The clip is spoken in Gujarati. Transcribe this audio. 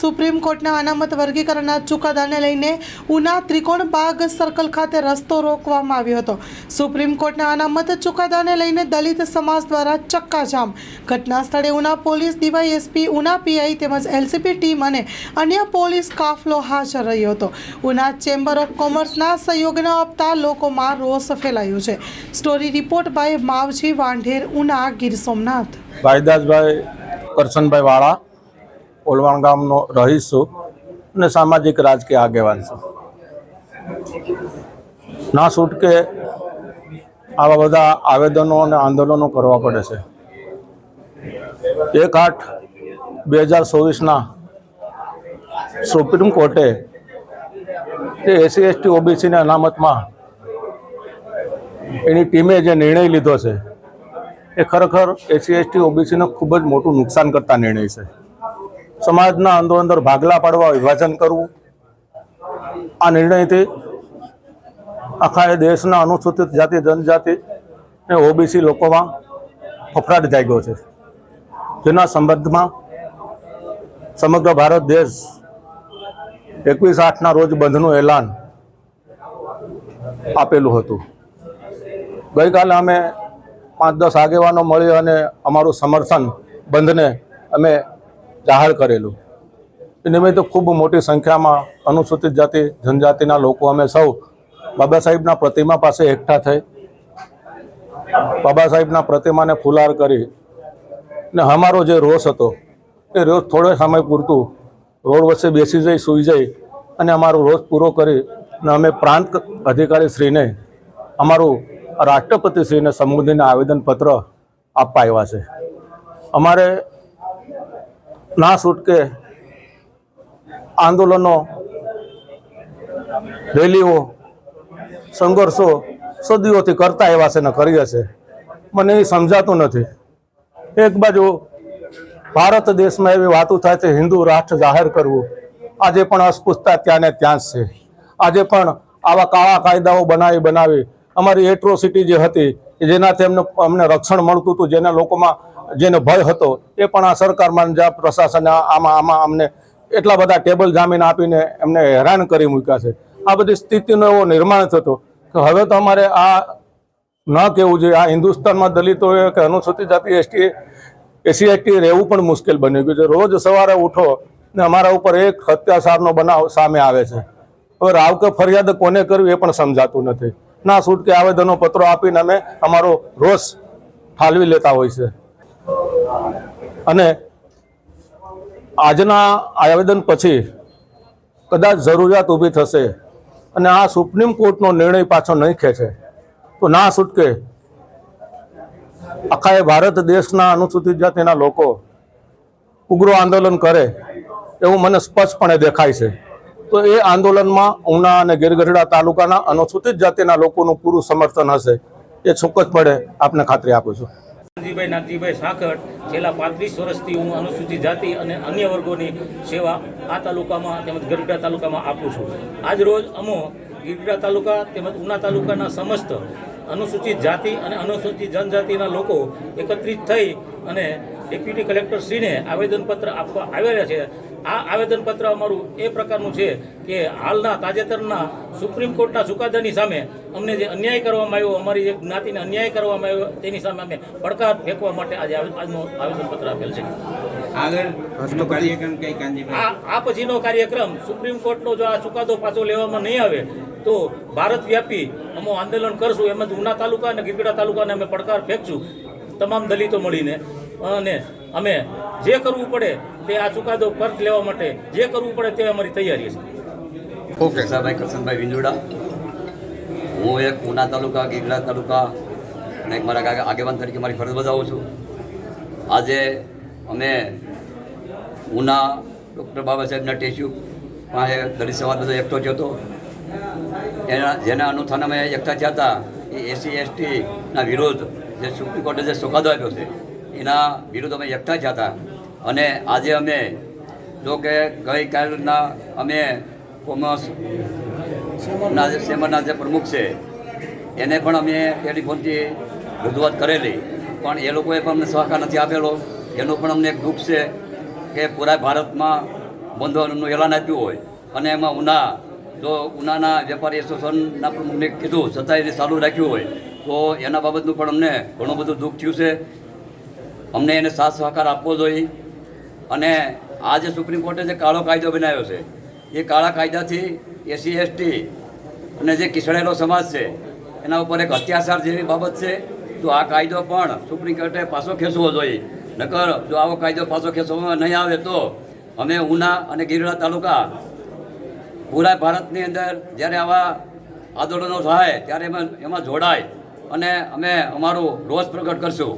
સુપ્રીમ કોર્ટના અનામત વર્ગીકરણના ચુકાદાને લઈને ઉના ત્રિકોણ બાગ સર્કલ ખાતે રસ્તો રોકવામાં આવ્યો હતો. સુપ્રીમ કોર્ટના અનામત ચુકાદાને લઈને દલિત સમાજ દ્વારા ચક્કાજામ. ઘટના સ્થળે Una police DYSP, Una PI તેમજ એલસીપી ટીમ અને અન્ય પોલીસ કાફલો હાજર રહ્યો હતો. ઉના ચેમ્બર ઓફ કોમર્સના સહયોગ ન આપતા લોકોમાં રોષ ફેલાયો છે. Story report by Mavji Vadher, Una Gir Somnath. Bhaidasbhai, Karshanbhai વાળા ઓલવાણ ગામનો રહીશ છું અને સામાજિક રાજકીય આગેવાન છું. ના છૂટકે આવા બધા આવેદનો અને આંદોલનો કરવા પડે છે. એક આઠ બે હજાર ચોવીસના સુપ્રીમ કોર્ટે તે એસસી એસટી ઓબીસીની અનામતમાં એની ટીમે જે નિર્ણય લીધો છે, એ ખરેખર એસસી એસટી, ઓબીસીને ખૂબ જ મોટું નુકસાન કરતા નિર્ણય છે. સમાજના અંદરો અંદર ભાગલા પાડવા, વિભાજન કરવું. આ નિર્ણયથી આખા દેશના અનુસૂચિત જાતિ, જનજાતિ અને ઓબીસી લોકોમાં ફફડાટ જાગ્યો છે. જેના સંબંધમાં સમગ્ર ભારત દેશ એકવીસ આઠના રોજ બંધનું એલાન આપેલું હતું. ગઈકાલે અમે પાંચ દસ આગેવાનો મળી અને અમારું સમર્થન બંધને અમે જાહેર કરેલું. એ નિમિત્તે ખૂબ મોટી સંખ્યામાં અનુસૂચિત જાતિ, જનજાતિના લોકો અમે સૌ બાબા સાહેબના પ્રતિમા પાસે એકઠા થઈ બાબા સાહેબના પ્રતિમાને ફુલાર કરી ને અમારો જે રોષ હતો, એ રોજ થોડો સમય પૂરતું રોડ વચ્ચે બેસી જઈ, સૂઈ જઈ અને અમારો રોષ પૂરો કરી અને અમે પ્રાંત અધિકારી શ્રીને, અમારું રાષ્ટ્રપતિ શ્રીને સંબોધીને આવેદનપત્ર આપવા આવ્યા છે. અમારે ના છૂટકે આંદોલનો, રેલીઓ, સંઘર્ષો સદીઓથી કરતા એવા છે ને કરીએ છે. મને એ સમજાતું નથી. એક બાજુ ભારત દેશમાં એવી વાતો થાય છે, હિન્દુ રાષ્ટ્ર જાહેર કરવું. આજે પણ અસ્પૃશ્યતા ત્યાં ને ત્યાં જ છે. આજે પણ આવા કાળા કાયદાઓ બનાવી બનાવી અમારી એટ્રોસિટી જે હતી, જેનાથી અમને અમને રક્ષણ મળતું હતું, જેના લોકોમાં જેને ભય હતો, એ પણ આ સરકારમાં જ્યાં પ્રશાસને આમાં આમાં અમને એટલા બધા ટેબલ જામીન આપીને એમને હેરાન કરી મૂક્યા છે. આ બધી સ્થિતિનો એવો નિર્માણ થતો કે હવે તો અમારે આ ન કહેવું જોઈએ. આ હિન્દુસ્તાનમાં દલિતોએ કે અનુસૂચિત જાતિ એસટી એસી, એસટી રહેવું પણ મુશ્કેલ બની ગયું છે. રોજ સવારે ઉઠો ને અમારા ઉપર એક અત્યાચારનો બનાવ સામે આવે છે. હવે રાવ કે ફરિયાદ કોને કરવી એ પણ સમજાતું નથી. ના છૂટકે આવેદનો પત્રો આપીને અમે અમારો રોષ ઠાલવી લેતા હોય છે. અને આજના આવેદન પછી કદાચ જરૂરિયાત ઊભી થશે અને આ સુપ્રીમ કોર્ટનો નિર્ણય પાછો નહીં ખેંચે, તો ના છૂટકે આખા એ ભારત દેશના અનુસૂચિત જાતિના લોકો ઉગ્ર આંદોલન કરે એવું મને સ્પષ્ટપણે દેખાય છે. તો એ આંદોલનમાં ઉના અને ગીરગઢડા તાલુકાના અનુસૂચિત જાતિના લોકોનું પૂરું સમર્થન હશે, એ ચોક્કસપણે આપને ખાતરી આપું છું. નાગજીભાઈ નાગજીભાઈ સાંકળ, છેલ્લા પાંત્રીસ વર્ષથી હું અનુસૂચિત જાતિ અને અન્ય વર્ગોની સેવા આ તાલુકામાં તેમજ ગરગડા તાલુકામાં આપું છું. આજ રોજ અમો ગીરગડા તાલુકા તેમજ ઉના તાલુકાના સમસ્ત અનુસૂચિત જાતિ અને અનુસૂચિત જનજાતિના લોકો એકત્રિત થઈ અને ડેપ્યુટી કલેક્ટર શ્રીને આવેદનપત્ર આપવા આવેલા છે. આ આવેદનપત્ર અમારું એ પ્રકારનું છે કે હાલના તાજેતરના સુપ્રીમ કોર્ટના ચુકાદાની સામે અમને જે અન્યાય કરવામાં આવ્યો અમારી જે જ્ઞાતિને અન્યાય કરવામાં આવ્યો તેની સામે અમે પડકાર ફેંકવા માટે આજે આજનો આવેદનપત્ર આપેલ છે. આગળ કાર્યક્રમ કઈ આ આ પછીનો કાર્યક્રમ સુપ્રીમ કોર્ટનો જો આ ચુકાદો પાછો લેવામાં નહીં આવે તો ભારત વ્યાપી અમે આંદોલન કરશું. એમ જ ઉના તાલુકા અને ગીરગઢા તાલુકાને અમે પડકાર ફેંકશું તમામ દલિતો મળીને. અને અમે જે કરવું પડે તે આ ચુકાદો પરત લેવા માટે જે કરવું પડે તે અમારી તૈયારી છે. ઓકે સાહેબ કરશનભાઈ વિંજોડા. હું એક ઉના તાલુકા ગીગડા તાલુકા, અને એક મારા આગેવાન તરીકે મારી ફરજ બજાવું છું. આજે અમે ઉના ડૉક્ટર બાબા સાહેબના ટેસ્યુ પાસે દલિત સમાજ બધો એકઠો થયો હતો. એના, જેના અનુથાન અમે એકઠા થયા હતા. એ એસસી એસટીના વિરોધ જે સુપ્રીમ કોર્ટે જે ચુકાદો આપ્યો છે, એના વિરુદ્ધ અમે એકઠા થયા હતા. અને આજે અમે જો કે ગઈકાલના અમે કોમર્સ ના જે સેમરના જે પ્રમુખ છે, એને પણ અમે ટેલિફોનથી રજૂઆત કરેલી. પણ એ લોકોએ પણ અમને સહકાર નથી આપેલો. એનો પણ અમને એક દુઃખ છે કે પૂરા ભારતમાં બંધવાનું એલાન આપ્યું હોય. અને એમાં ઉના, જો ઉનાના વેપારી એસોસિએશનના પ્રમુખને કીધું છતાં એને ચાલુ રાખ્યું હોય, તો એના બાબતનું પણ અમને ઘણું બધું દુઃખ થયું છે. અમને એને સાથ સહકાર આપવો જોઈએ. અને આ જે સુપ્રીમ કોર્ટે જે કાળો કાયદો બનાવ્યો છે, એ કાળા કાયદાથી એસસી, એસટી અને જે કિસળેલો સમાજ છે, એના ઉપર એક અત્યાચાર જેવી બાબત છે. તો આ કાયદો પણ સુપ્રીમ કોર્ટે પાછો ખેંચવો જોઈએ. નકર જો આવો કાયદો પાછો ખેંચવામાં નહીં આવે તો અમે ઉના અને ગિરડા તાલુકા પૂરા ભારતની અંદર જ્યારે આવા આંદોલનો થાય, ત્યારે એમાં એમાં જોડાય અને અમે અમારું રોષ પ્રગટ કરશું.